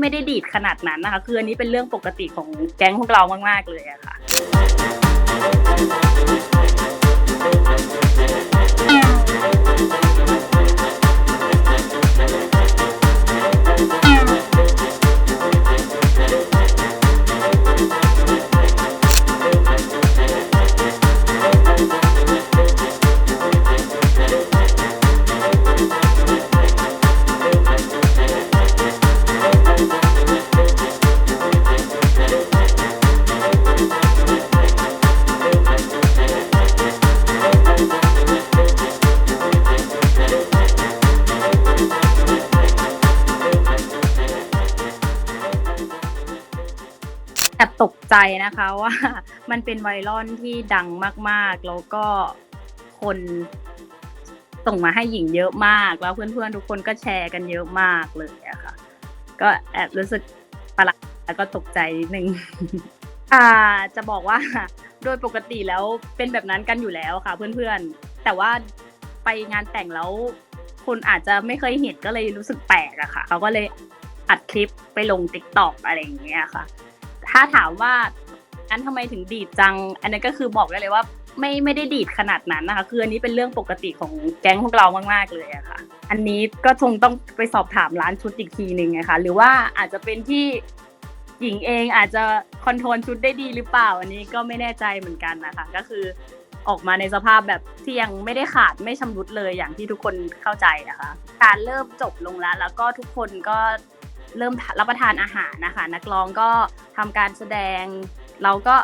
ไม่ได้ดีดขนาดนั้นนะคะ คืออันนี้เป็นเรื่องปกติของแก๊งพวกเรามากๆเลยอะค่ะ แอบตกใจนะคะว่ามันเป็นไวรัลที่ดังมากๆ แล้วก็คนส่งมาให้หญิงเยอะมาก แล้วเพื่อนๆทุกคนก็แชร์กันเยอะมากเลยอะค่ะ ก็แอบรู้สึกประหลาดแล้วก็ตกใจนิดนึงอ่าจะบอกว่าโดยปกติแล้วเป็นแบบนั้นกันอยู่แล้วค่ะ เพื่อนๆ แต่ว่าไปงานแต่งแล้วคนอาจจะไม่เคยเห็นก็เลยรู้สึกแปลกอะค่ะ เขาก็เลยอัดคลิปไปลงติ๊กต็อกอะไรอย่างเงี้ยค่ะ ถ้าถามว่าอันทำไมถึงดีดจัง อันนั้นก็คือบอกได้เลยว่าไม่ไม่ได้ดีดขนาดนั้นนะคะ คืออันนี้เป็นเรื่องปกติของแก๊งพวกเรามากๆเลยอะค่ะ อันนี้ก็คงต้องไปสอบถามร้านชุดอีกทีหนึ่งนะคะหรือว่าอาจจะเป็นที่หญิงเองอาจจะคอนโทรลชุดได้ดีหรือเปล่า อันนี้ก็ไม่แน่ใจเหมือนกันนะคะ ก็คือออกมาในสภาพแบบที่ยังไม่ได้ขาดไม่ชำรุดเลยอย่างที่ทุกคนเข้าใจนะคะ การเริ่มจบลงแล้ว แล้วก็ทุกคนก็ เริ่มรับประทานอาหารนะคะ นักร้องก็ทำการแสดง เราก็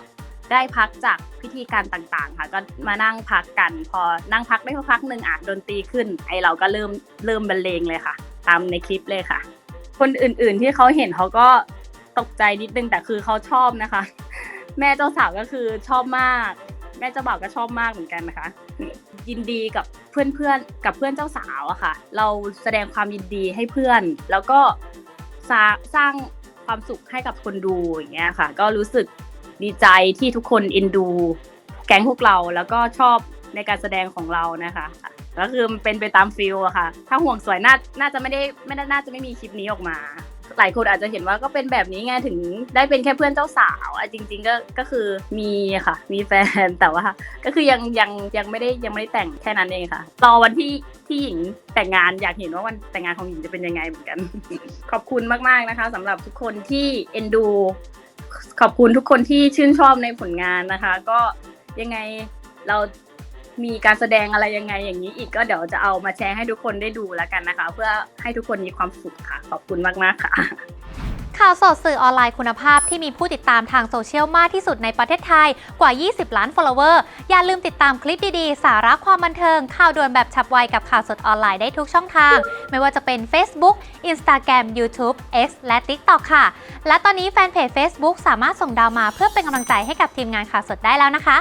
ได้พักจากพิธีการต่างๆ ค่ะ ก็มานั่งพักกัน พอนั่งพักได้สักพักหนึ่งอะดนตรีขึ้น ไอเราก็เริ่มเริ่มบรรเลงเลยค่ะ ตามในคลิปเลยค่ะ คนอื่นๆที่เขาเห็นเขาก็ตกใจนิดนึงแต่คือเขาชอบนะคะ แม่เจ้าสาวก็คือชอบมาก แม่เจ้าบ่าวก็ชอบมากเหมือนกันนะคะ ยินดีกับเพื่อนๆกับเพื่อนเจ้าสาวอะค่ะ เราแสดงความยินดีให้เพื่อน แล้วก็ สร้างสร้างความสุขให้กับคนดูอย่างเงี้ยค่ะ ก็รู้สึกดีใจที่ทุกคนเอ็นดู แก๊งพวกเราแล้วก็ชอบในการแสดงของเรานะคะก็คือเป็นไปตามฟิลอะค่ะ ถ้าห่วงสวยน่าน่าจะไม่ได้ไม่น่าน่าจะไม่มีคลิปนี้ออกมา หลายคนอาจจะเห็นว่าก็เป็นแบบนี้ไงถึงได้เป็นแค่เพื่อนเจ้าสาวอะจริง ๆ ก็ก็คือมีค่ะ มีแฟนแต่ว่า ก็คือยังยังยังไม่ได้ยังไม่ได้แต่งแค่นั้นเองค่ะรอวันที่ที่หญิงแต่งงานอยากเห็นว่าวันแต่งงานของหญิงจะเป็นยังไงเหมือนกัน ขอบคุณมากๆนะคะสำหรับทุกคนที่เอ็นดู ขอบคุณทุกคนที่ชื่นชอบในผลงานนะคะ ก็ยังไงเรา มีการแสดงอะไรยังไงอย่างนี้อีกก็เดี๋ยวจะเอามาแชร์ให้ทุกคนได้ดูแล้วกันนะคะ เพื่อให้ทุกคนมีความสุขค่ะ ขอบคุณมากๆค่ะ ข่าวสดสื่อออนไลน์คุณภาพที่มีผู้ติดตามทางโซเชียลมากที่สุดในประเทศไทยกว่า 20 ล้าน follower อย่าลืมติดตามคลิปดีๆ สาระความบันเทิง ข่าวด่วนแบบฉับไวกับข่าวสดออนไลน์ได้ทุกช่องทาง ไม่ว่าจะเป็น Facebook Instagram YouTube X และ TikTok ค่ะ และตอนนี้แฟนเพจ Facebook สามารถส่งดาวมาเพื่อเป็นกำลังใจให้กับทีมงานข่าวสดได้แล้วนะคะ